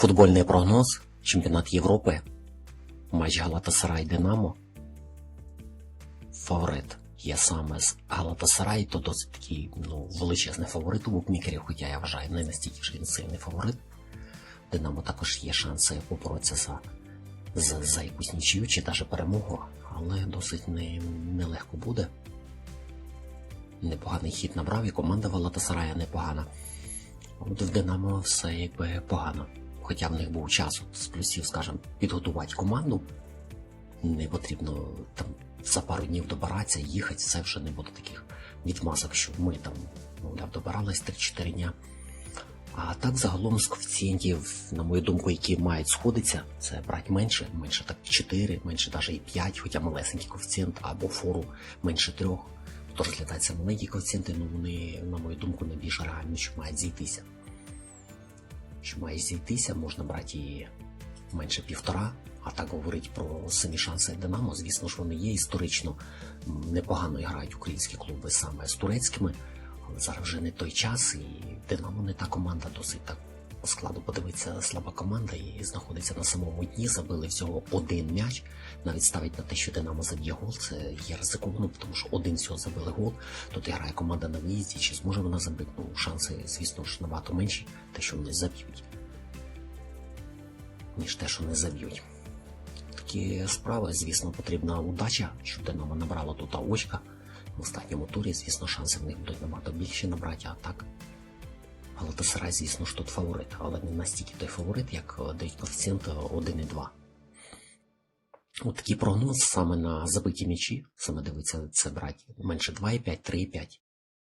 Футбольний прогноз, чемпіонат Європи, матч Галатасарай Динамо. Фаворит є саме з Галатасарай, то досить такий ну, величезний фаворит у букмекерів, хоча я вважаю, не настільки ж він сильний фаворит. Динамо також є шанси поборотися за, за, за якусь нічию чи навіть перемогу, але досить не, нелегко буде. Непоганий хід набрав, і команда Галатасарая непогана. От в Динамо все якби погано. Хоча в них був час з плюсів, скажімо, підготувати команду. Не потрібно там за пару днів добиратися, їхати, це вже не буде таких відмазок, що ми там, мовляв, добирались 3-4 дня. А так загалом з коефіцієнтів, на мою думку, які мають сходитися, це брати менше, менше так 4, менше навіть і 5, хоча малесенький коефіцієнт, або фору менше 3. То розглядається маленькі коефіцієнти, ну вони, на мою думку, найбільш реально, що мають зійтися. Що має зійтися, можна брати і менше півтора, а так говорить про самі шанси Динамо. Звісно ж, вони є історично непогано грають українські клуби саме з турецькими, але зараз вже не той час, і Динамо не та команда, досить так складу подивитися слаба команда і знаходиться на самому дні. Забили всього один м'яч. Навіть ставить на те, що Динамо заб'є гол, це є ризиковано, тому що один всього забили гол. Тут грає команда на виїзді, чи зможе вона забити? Ну, шанси, звісно ж, набагато менші, те, що вони заб'ють, ніж те, що не заб'ють. Такі справи, звісно, потрібна удача, що Динамо набрало тут очка. В останньому турі, звісно, шанси в них будуть набагато більші набрати, а так. Галатасарай, звісно ж, тут фаворит, але не настільки той фаворит, як е, дають коефіцієнт 1,2. От такий прогноз саме на забиті м'ячі, саме дивиться це брать менше 2,5, 3,5.